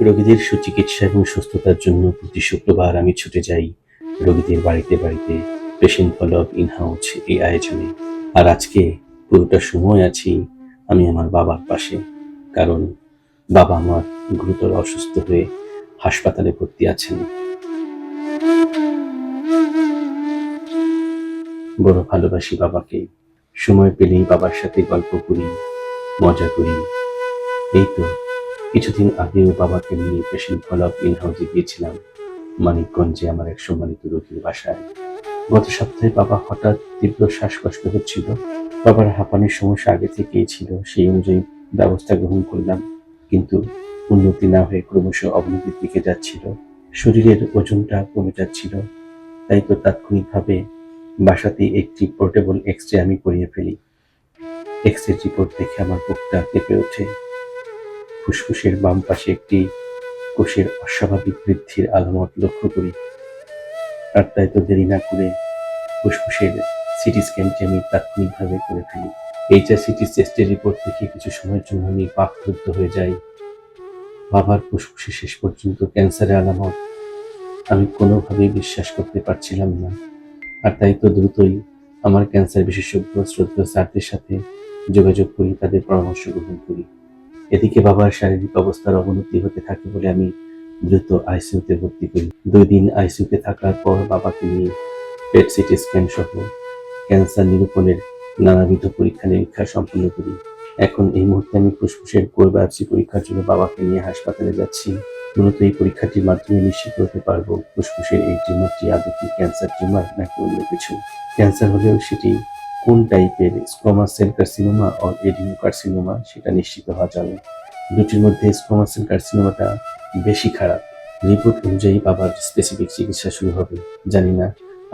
রোগীদের সুচিকিৎসা এবং সুস্থতার জন্য প্রতি শুক্রবার আমি ছুটে যাই রোগীদের বাড়িতে বাড়িতে। Patient follow up in house এই আয়োজনে। আর আজকে পুরোটা সময় আছি আমি আমার বাবার পাশে। কারণ বাবা আমার গুরুতর অসুস্থ হয়ে হাসপাতালে ভর্তি আছেন। বড় ভালোবাসি বাবাকে। সময় পেলেই বাবার সাথে গল্প করি, মজা করি। এই তো। কিছুদিন আগেও বাবাকে নিয়ে পেশেন্ট ফলো আপ ইন হাউসে গিয়েছিলাম, মানিকগঞ্জে আমার এক সম্মানিত রোগীর বাসায়। গত সপ্তাহে বাবা হঠাৎ তীব্র শ্বাসকষ্ট হচ্ছিল। বাবার হাঁপানির সমস্যা আগে থেকেই ছিল, সেই অনুযায়ী ব্যবস্থা গ্রহণ করলাম, কিন্তু উন্নতি না হয়ে ক্রমশ অবনতির দিকে যাচ্ছিল। শরীরের ওজনটা কমে যাচ্ছিল, তাই তো তাৎক্ষণিকভাবে বাসাতেই একটি পোর্টেবল এক্স রে আমি করিয়ে ফেলি। এক্স রে রিপোর্ট দেখে আমার বুকটা কেঁপে ওঠে। ফুসফুসের বাম পাশে একটি কোষের অস্বাভাবিক বৃদ্ধির আলামত লক্ষ্য করি। আর তাই তো দেরি না করে ফুসফুসের সিটি স্ক্যানটি আমি তাৎক্ষণিকভাবে করে ফেলি। এইচআর সিটি চেস্টের রিপোর্ট দেখে কিছু সময়ের জন্য আমি বাকরুদ্ধ হয়ে যাই। বাবার ফুসফুসে শেষ পর্যন্ত ক্যান্সারের আলামত আমি কোনোভাবেই বিশ্বাস করতে পারছিলাম না। আর তাই তো দ্রুতই আমার ক্যান্সার বিশেষজ্ঞ শ্রদ্ধা স্যারদের সাথে যোগাযোগ করি তাদের পরামর্শ গ্রহণ করি। এদিকে বাবার শারীরিক অবস্থার অবনতি হতে থাকে বলে আমি দ্রুত আইসিইউতে ভর্তি করি। দুই দিন আইসিইউতে থাকার পর বাবাকে নিয়ে পেট সিটি স্ক্যান সহ ক্যান্সার নিরূপণের নানাবিধ পরীক্ষা নিরীক্ষা সম্পন্ন করি। এখন এই মুহূর্তে আমি ফুসফুসের কোর পরীক্ষার জন্য বাবাকে নিয়ে হাসপাতালে যাচ্ছি। মূলত এই পরীক্ষাটির মাধ্যমে নিশ্চিত হতে পারব ফুসফুসের এই টিউমারটি আদৌ কি ক্যান্সার টিউমার নাকি অন্য কিছু। ক্যান্সার হলেও সেটি কোন টাইপের স্কোমা সেল কার্সিনোমা ও এডিনো কার্সিনোমা সেটা নিশ্চিত হওয়া যাবে। দুটির মধ্যে স্কোমা সেল কার্সিনোমাটা বেশি খারাপ। রিপোর্ট অনুযায়ী বাবার স্পেসিফিক চিকিৎসা শুরু হবে। জানি না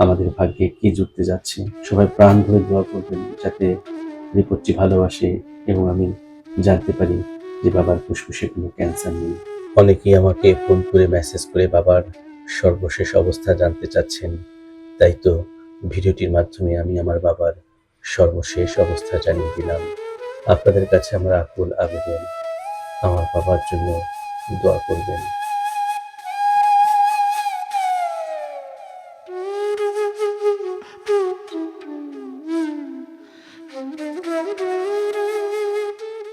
আমাদের ভাগ্যে কি জুটতে যাচ্ছে। সবাই প্রাণ ভরে দোয়া করবেন যাতে রিপোর্টটি ভালোবাসে এবং আমি জানতে পারি যে বাবার ফুসফুসে কোনো ক্যান্সার নেই। অনেকেই আমাকে ফোন করে মেসেজ করে বাবার সর্বশেষ অবস্থা জানতে চাচ্ছেন। তাই তো ভিডিওটির মাধ্যমে আমি আমার বাবার সর্বশেষ অবস্থা জানিয়ে দিলাম। আপনাদের কাছে আমার আকুল আবেদন। আমার বাবার জন্য দোয়া করবেন।